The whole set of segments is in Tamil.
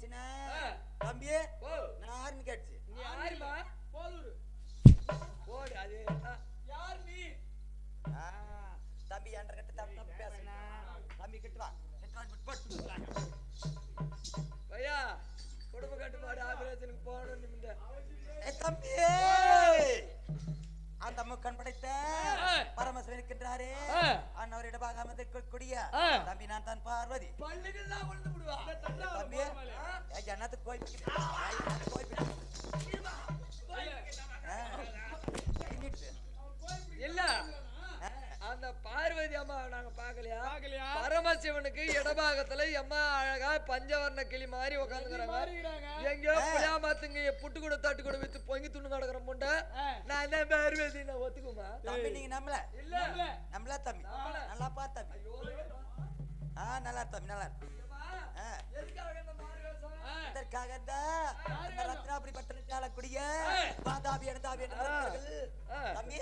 எதுக்கா வந்துச்சுனா ஆ. தம்பி நான் யாருன்னு கேட்டுச்சு நீ யாருமா ஓடு அது ஆ. ஆ, தம்பி என்ற கிட்ட தப்பு தப்பு பேசுனா தம்பி கிட்ட வா கிட்ட போட்டு. பையா குடும்ப கட்டுப்பாடு ஆபரேஷனுக்கு போகணும் ஏ தம்பி அந்த முக்கன் படைத்த. பரமசிவன் இருக்கின்றாரே ஆ. அன்னவர் இடபாகாம கொடிய. தம்பி நான் தான் பல்லுகள்லாம் விழுந்து விடுவா. தம்பி என்னத்துக்கு. இல்ல. ஆ. அந்த பார்வதி அம்மா நாங்க பாக்கலையா பார்க்கலையா? பரமசிவனுக்கு இடபாகத்துல எம்மா அழகா பஞ்சவர்ண கிளி மாதிரி உட்காந்துக்கிறாங்க எங்கேயோ புளியாமத்துங்க புட்டு கூட தட்டு கூட வித்து பொங்கி துண்ணு நடக்கிற முண்டை நான் என்ன பார்வதி நான் ஒத்துக்குமா? தம்பி நீங்க நம்பல? இல்ல. நம்பல. தம்பி. நல்லா பார் தம்பி. ஆ நல்லா தம்பி நல்லா? இதற்காக தான் இந்த ரத்னாபுரி பட்டணத்தில் ஆளக்கூடிய ஆ. வாதாபி அனுதாபி. தம்பி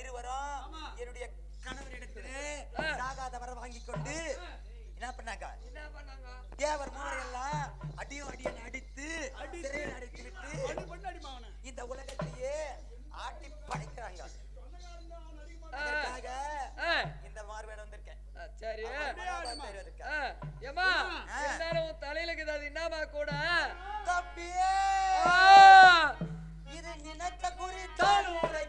இருவரும் என்னுடைய கணவரிடத்திலே. சாகாத வர வாங்கி கொண்டு என்ன பண்ணாங்க? என்ன பண்ணாங்க? தேவர் மூவரையெல்லாம் அடியும் அடியும் அடித்து சிறையில் அடைத்து விட்டு இந்த உலகத்தையே ஆட்டி படைக்கிறாங்க ஆ. இதற்காக ஆ. இந்த மார்வேடம் வந்திருக்கேன் ஆ, சரி. ஆ. இருந்தாலும் உன் தலையில இருக்குது அது என்னமா கூட? தம்பியே ஆ. இது நினைத்த குறித்தான் உரை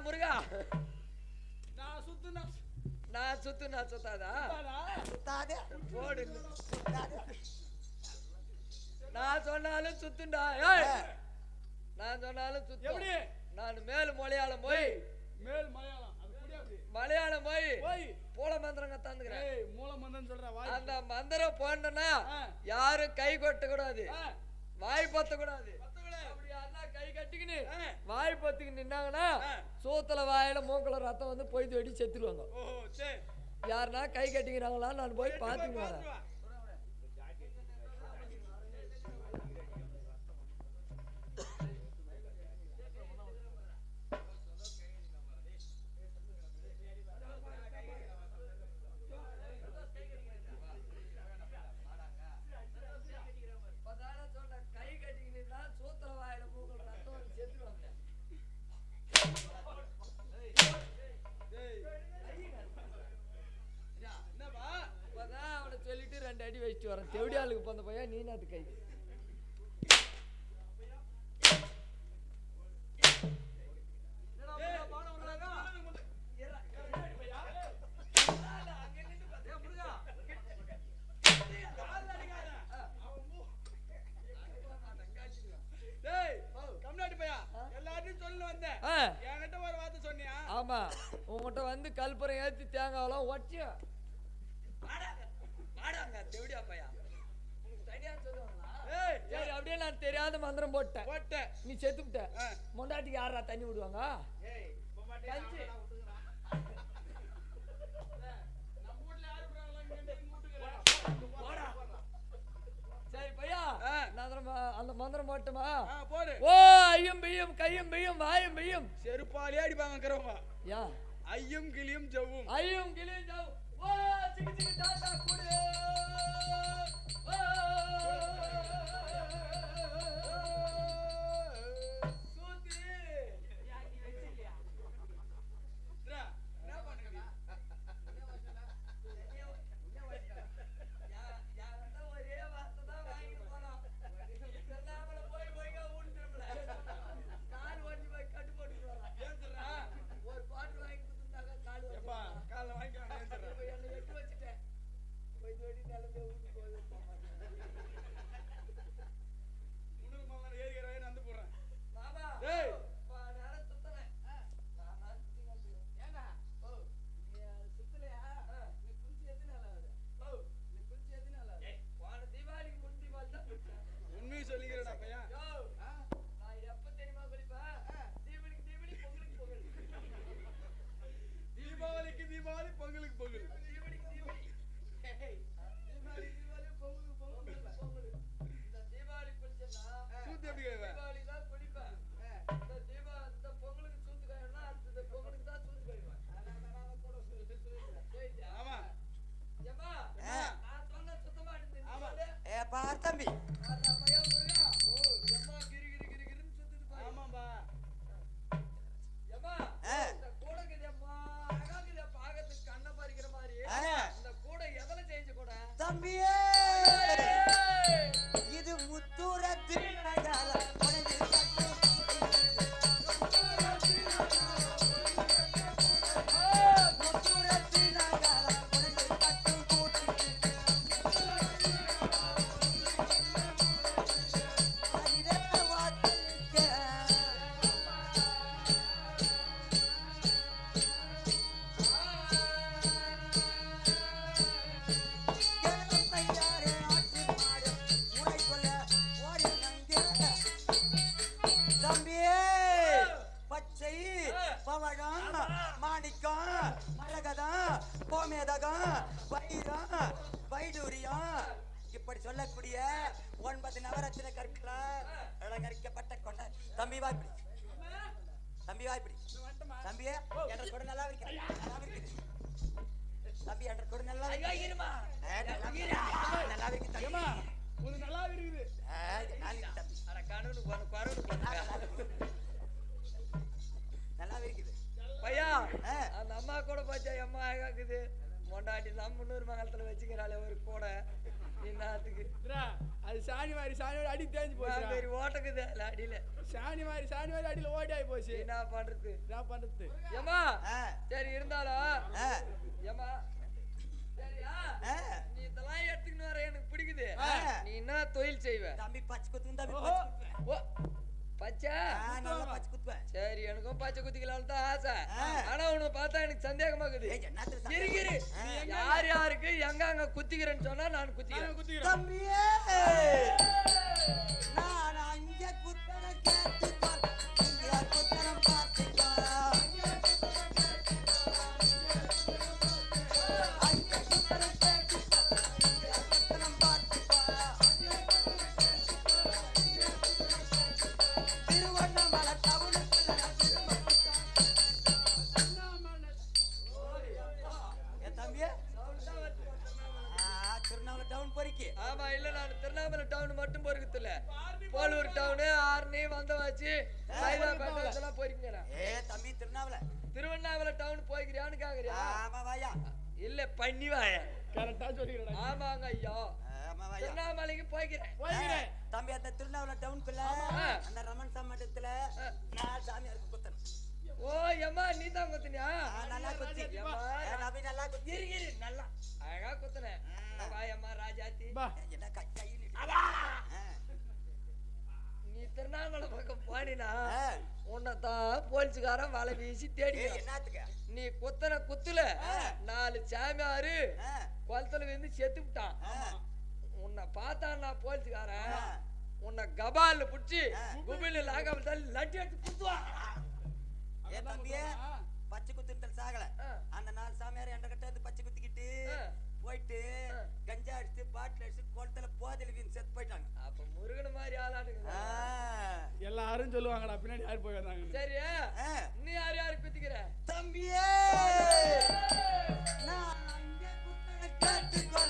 முருகா நான் நான் சுத்து நான் சுத்தாதா சுத்தாதே போடு நான் சொன்னாலும் சுத்துண்டா நான் சொன்னாலும் சுத்து நான் மேல் மலையாளம் போய் மேல் மலையாளம் போய் மூல மந்திரங்க தந்துக்கிறேன் மூல மந்திரம் சொல்ற அந்த மந்திரம் போனா யாரும் கை கொட்ட கூடாது வாய் பத்த கூடாது கட்டிக்கின்னு வாய் பார்த்துக்கிட்டு நின்னாங்கன்னா சோத்துல வாயில மூக்கல ரத்தம் வந்து போய் வெடி செத்துருவாங்க. யாருன்னா கை கட்டிக்கிறாங்களான்னு நான் போய் பார்த்துக்குவேன் செத்து விட்ட. மொண்டாட்டிக்கு யாரா தண்ணி விடுவாங்க? அந்த மந்திரம் போட்டுமா? போடு. ஓ ஐயம் பெய்யும் கையும் பெய்யும் வாயும் பெய்யும். செருப்பாலே அடிப்பாங்க ஐயும் கிளியும் ஜவ்வும். ஐயும் கிளியும் ஓ சிக்கி también. அம்மா கூட பார்த்தா அம்மா அழகா மொண்டாட்டி தான் முன்னூறு மங்கலத்துல வச்சுக்கிறாளே ஒரு கூட. இன்னத்துக்கு. அது சாணி மாதிரி சாணி மாதிரி அடி தேஞ்சு போச்சு பெரிய ஓட்டக்குது அதுல அடியில. சாணி மாதிரி சாணி மாதிரி அடியில ஓடி ஆகி போச்சு. என்ன பண்றது? என்ன பண்றது? ஏமா சரி இருந்தாலும். ஏமா நீ இதெல்லாம் எடுத்துக்கிட்டு வர எனக்கு பிடிக்குது. நீ என்ன தொழில் செய்வ? தம்பி பச்சை கொத்து தம்பி ஓ. பச்சை. சரி எனக்கும் பச்சை குத்திக்கலாம்னு தான் ஆசை. ஆனா உன்னை பார்த்தா எனக்கு சந்தேகமா இருக்குது. ஏய், என்னத்துல சந்தேகம்? இருகிரு ஆ. யார் யாருக்கு எங்க அங்க குத்திக்கிறேன்னு சொன்னா நான் குத்திக்கிறேன். போயிருக்கேன் நான். ஏ தம்பி திருவண்ணாமலை. திருவண்ணாமலை டவுன் போய்க்கிறியான்னு கேக்குறியா? ஆமா வாயா. இல்ல பண்ணி வாய. கரெக்டா சொல்லிக்கிறேன் ஆமாங்க ஐயா. ஆமா வாயா. திருவண்ணாமலைக்கு போய்க்கிறேன். போய்க்கிறேன். தம்பி அந்த திருவண்ணாமலை டவுனுக்குள்ள ஆமா. அந்த ரமன் சம்மட்டத்துல ஆ. நான் சாமியாருக்கு குத்தணும். ஓ எம்மா நீ தான் குத்தினியா நல்லா குத்தி. எம்மா, நபி நல்லா குத்தி. இரு இரு நல்லா. அழகா குத்துனேன். வாயம்மா ராஜாத்தி பா. என்ன கை கை நீட்டி. ஆ. நீ திருவண்ணாமலை பக்கம் போனினா. உன்னை தான் போலீஸ்காரன் வலை வீசி தேடி நீ குத்தன குத்துல. நாலு சாமியாரு குளத்துல வந்து செத்து விட்டான். உன்னை பார்த்தான் நான் போலீஸ்காரன் ஆ. உன்னை கபால்ல புடிச்சு. குபில லாகாமல் தள்ளி லட்டி எடுத்து குத்துவான் ஏ தம்பியே பச்சை குத்துட்டல் சாகல. அந்த நாலு சாமியார் என்ற கட்ட வந்து பச்சை குத்திக்கிட்டு. போயிட்டு. கஞ்சா அடிச்சு பாட்டில் அடிச்சு குளத்துல போதையில செத்து போயிட்டாங்க. அப்ப முருகன் மாதிரி ஆளாடுங்க ஆ. எல்லாரும் சொல்லுவாங்கடா பின்னாடி யார் போய் வந்தாங்க சரி. நீ யார் யாரு குத்திக்கிற? தம்பியே! நான் அங்கே குத்தன கேட்டுக்கோ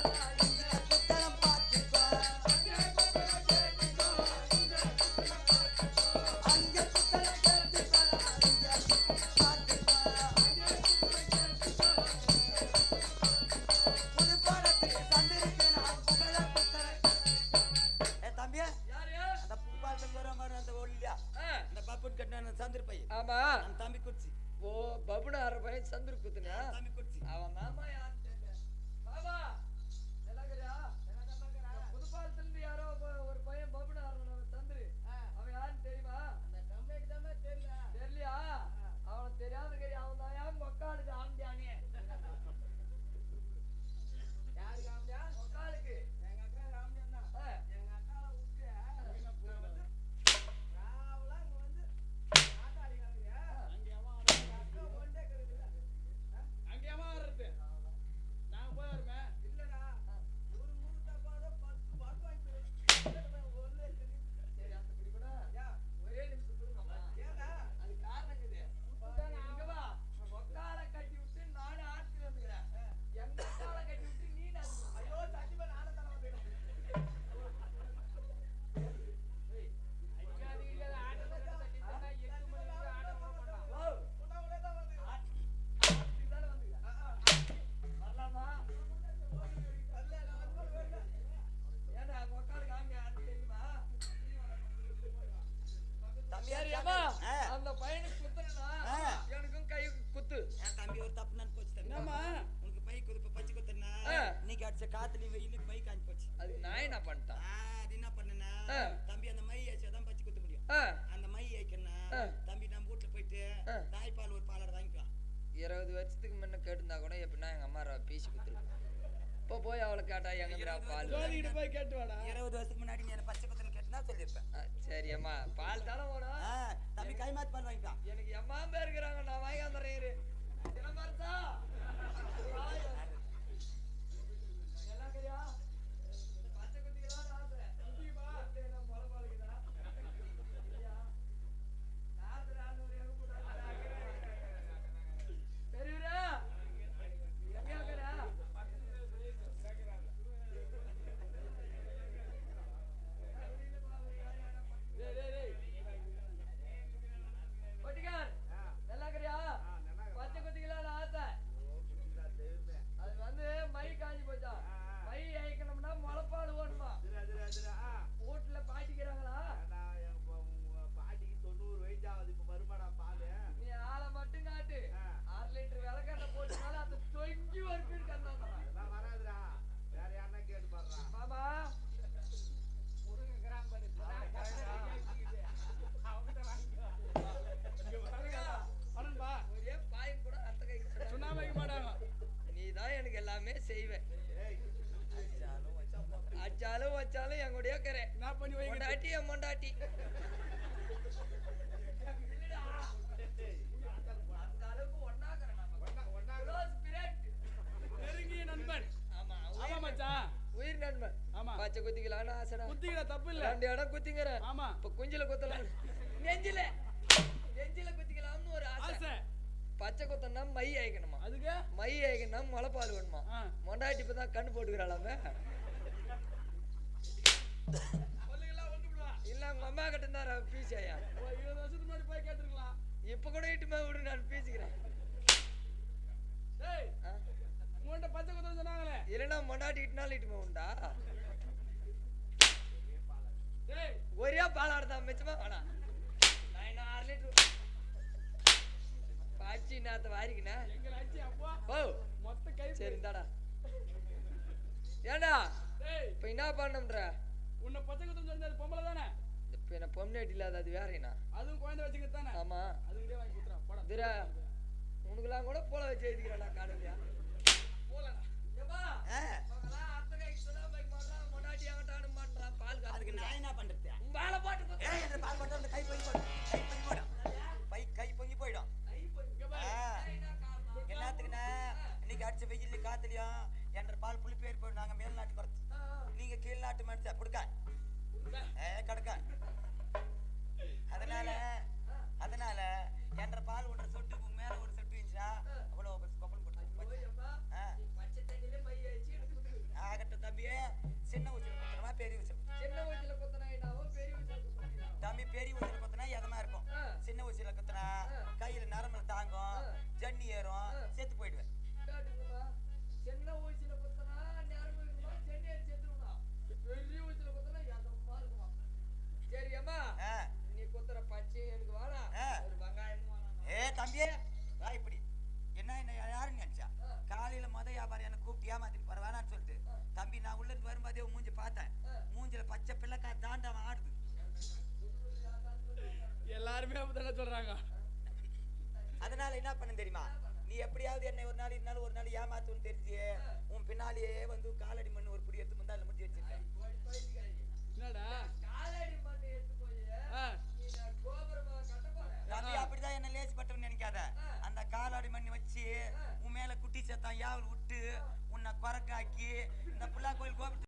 ஆ. இன்னைக்கு அடிச்ச காத்துல வெயில பை காஞ்சி போச்சு. அதுக்கு நான் என்ன பண்ணிட்டேன்? அது என்ன பண்ணுனா ஆ. தம்பி அந்த மை ஏச்சாதான் பச்சை குத்த முடியும். அந்த மை ஏக்கன்னா. தம்பி நம்ம வீட்டுல போயிட்டு. தாய்ப்பால் ஒரு பாலர் வாங்கிக்கலாம். இருபது வருஷத்துக்கு முன்ன கேட்டிருந்தா கூட எப்படின்னா எங்க அம்மா பேசி குத்துருக்கு இப்போ போய் அவளை கேட்டா எங்கடா பால் போய் கேட்டு வாடா இருபது வருஷத்துக்கு முன்னாடி நீ என்ன பச்சை குத்துன்னு கேட்டா சொல்லியிருப்பேன். சரி அம்மா. பால் தானே ஆ, தம்பி கை மாத்து பால் வாங்கிக்கலாம். எனக்கு எம்மா பேர் இருக்கிறாங்க நான் வாங்கி வந்துடுறேன் இரு. இளமரசா? வாய். நல்லா இருக்கிறியா? பச்சை குத்திக்கலாம்னு ஆசை. குத்திப்பா. சரி, நான் பொல பழகுதா? ஐயா, நாற்பது நானூறு எங்க போட்டாங்க? பெரியவரே, எங்க இருக்கிற? டேய், டேய், டேய். கொட்டிக்கார், நல்லா இருக்கிறியா? பச்சை குத்திக்கலாம்னு ஆசை. எல்லாமே செய்வேன் அச்சாலும் வச்சாலும் என் கூடயே இருக்கிறேன் என்ன பண்ணி வைக்கிறது மொண்டாட்டி என் மொண்டாட்டி அந்த அளவுக்கு ஒண்ணாக்குறேன் நம்ம. Close friend. நெருங்கிய நண்பன் ஆமா, ஆமா உயிர் மச்சான் உயிர் நண்பன் ஆமா பச்சை குத்திக்கலாம்னு ஆசைடா குத்திக்கிட தப்பு இல்ல ரெண்டு இடம் இப்ப குஞ்சில குத்தலாம். நெஞ்சில. நெஞ்சில குத்திக்கலாம்னு ஒரு ஆசை. பச்சை குத்தனா மை ஆயிக்கணுமா அதுக்கு? மை ஆயிக்கணும்னா முளைப்பால் வேணுமா. மொண்டாட்டி இப்பதான் கண்ணு போட்டுக்கிறாளாமே இல்ல உங்க அம்மா கிட்ட இருந்தா பீஸ் ஐயா இருபது வருஷத்துக்கு முன்னாடி போய் கேட்டிருக்கலாம். இப்ப கூட இட்டுமே விடு நான் பீச்சுக்கிறேன் டேய் உங்கள்கிட்ட பச்சை குத்துறது சொன்னாங்களே. இல்லைன்னா மொண்டாட்டி இட்டுனாலும் இட்டுமே உண்டா? ஒரே பாலாடு தான் மிச்சமா? இன்னும் அரை லிட்டர். பாச்சி அடிச்சு அப்பா? ஓ மொத்த கை சரி இந்தாடா. ஏண்டா? இப்ப என்ன பண்ணம்ன்ற உன்னை பச்சை குத்துறது சொன்னது பொம்பளை தானே? இப்ப என்ன பொம்னேட் இல்லாத அது வேறேண்ணா அதுவும் குழந்தை வச்சுக்கிறது தானே? ஆமா. அதுக்கிட்டே வாங்கி குத்துறா. போடா. இதுரா உனக்குலாம் கூட போல வச்சு எழுதிக்கிறேன்டா காலையில போலடா ஆ, பால் அதுக்கு நான் என்ன பண்றது? போட்டு. ஏய், இந்த பால் மட்டும் அந்த கை பொங்கி போயிடும் கை பொங்கி போயிடும் கை கை பொங்கி போயிடும். எல்லாத்துக்குண்ணே இன்னைக்கு அடிச்ச வெயில் காத்துலயும் என்ற பால் புளிப்பேர் போயிடும் நாங்க மேல்நாட்டு குறைச்சு நீங்க கீழ்நாட்டு மனுஷன் கொடுக்க ஏ கடக்க. போற வேணான்னு சொல்லிட்டு. தம்பி நான் உள்ள வரும்போதே மூஞ்சி பார்த்தேன். மூஞ்சில பச்சை பிள்ளைக்கா தாண்டவன் ஆடுது. எல்லாருமே அப்படித்தானே சொல்றாங்க. அதனால என்ன பண்ண தெரியுமா? நீ எப்படியாவது என்னை ஒரு நாள் இருந்தாலும் ஒரு நாள் ஏமாத்துன்னு தெரிஞ்சு உன் பின்னாலேயே வந்து காலடி மண் ஒரு புடி எடுத்து முந்தால முடிஞ்சு வச்சிருக்கேன் குட்டி சேத்தான் யாவல் விட்டு உன்னை குரக்காக்கி இந்த பிள்ளா கோயில் கோபி